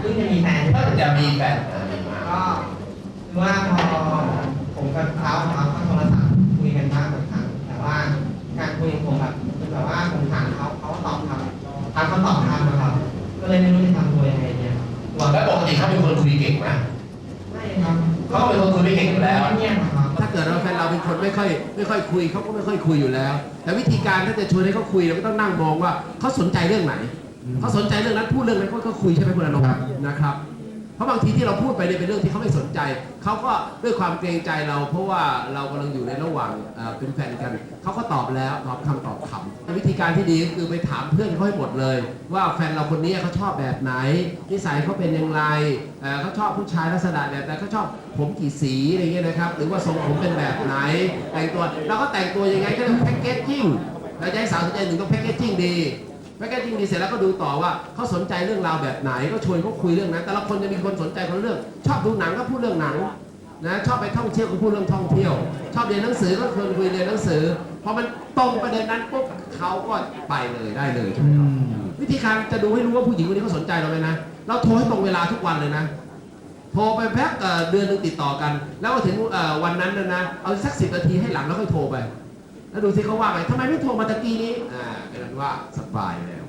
เพิ่งจะมีแฟนถ้าจะมีแฟนอะมีมาก็คือว่าพอผมกับเขาเขาก็โทรศัพท์คุยกันบ้างบางครั้งแต่ว่าการคุยของผมแบบคือแบบว่าผมถามเขาเขาก็ตอบคำถามเขาตอบคำนะครับ ก็เลยไม่รู้จะทำตัวยังไงเนี่ยกลัวแล้วปกติเขาเป็นคนคุยเก่งไหมไม่ครับเขาเป็นคนคุยไม่เก่งอยู่แล้วเงียบๆนะครับถ้าเกิดว่าแฟนเราเป็นคนไม่ค่อยไม่ค่อยคุยเขาก็ไม่ค่อยคุยอยู่แล้ว แต่วิธีการถ้าจะชวนให้เขาคุยเราก็ต้องนั่งมองว่าเขาสนใจเรื่องไหน เขาสนใจเรื่องนั้นพูดเรื่องนั้นเขาก็คุยใช่ไหมคุณอนงค์นะครับ เพราะบางทีที่เราพูดไปเนี่ยเป็นเรื่องที่เขาไม่สนใจ เขาก็ด้วยความเกรงใจเรา เพราะว่าเรากำลังอยู่ในระหว่างเอ่อเป็นแฟนกัน เขาก็ตอบแล้วตอบคำตอบคำวิธีการที่ดีก็คือไปถามเพื่อนเขาให้หมดเลย ว่าแฟนเราคนนี้เขาชอบแบบไหนนิสัยเขาเป็นอย่างไรเอ่อเขาชอบผู้ชายลักษณะแบบไหนเขาชอบผมกี่สีอะไรเงี้ยนะครับหรือว่าทรงผมเป็นแบบไหน แต่งตัวเราก็แต่งตัวยังไงก็เรียกว่าแพ็กเกจจิ้งเราจะให้สาวสนใจหนึ่งต้องแพ็กเกจจิ้งดี แพ็กเกจจิ้งดีเสร็จแล้วก็ดูต่อว่าเขาสนใจเรื่องราวแบบไหนก็ชวนเขาคุยเรื่องนั้น แต่ละคนจะมีคนสนใจคนละเรื่อง ชอบดูหนังก็พูดเรื่องหนังนะชอบไปท่องเที่ยวก็พูดเรื่องท่องเที่ยว ชอบเรียนหนังสือก็ชวนคุยเรียนหนังสือพอมันตรงประเด็นนั้นปุ๊บเขาก็ไปเลยได้เลยใช่ไหมครับวิธีการจะดูให้รู้ว่าผู้หญิงคนนี้เขาสนใจเราไหมนะเราโทรให้ตรงเวลาทุกวันเลยนะโทรไปแพ็กเอ่อเดือนหนึงติดต่อกัน แล้วก็ถึงเอ่อวันนั้นนะนะเอาสักสิบนาทีให้หลังแล้วค่อยโทรไป แล้วดูสิเขาว่าไงทำไมไม่โทรมาตะกี้นี้อ่าเป็นอัน ว่าสบายแล้ว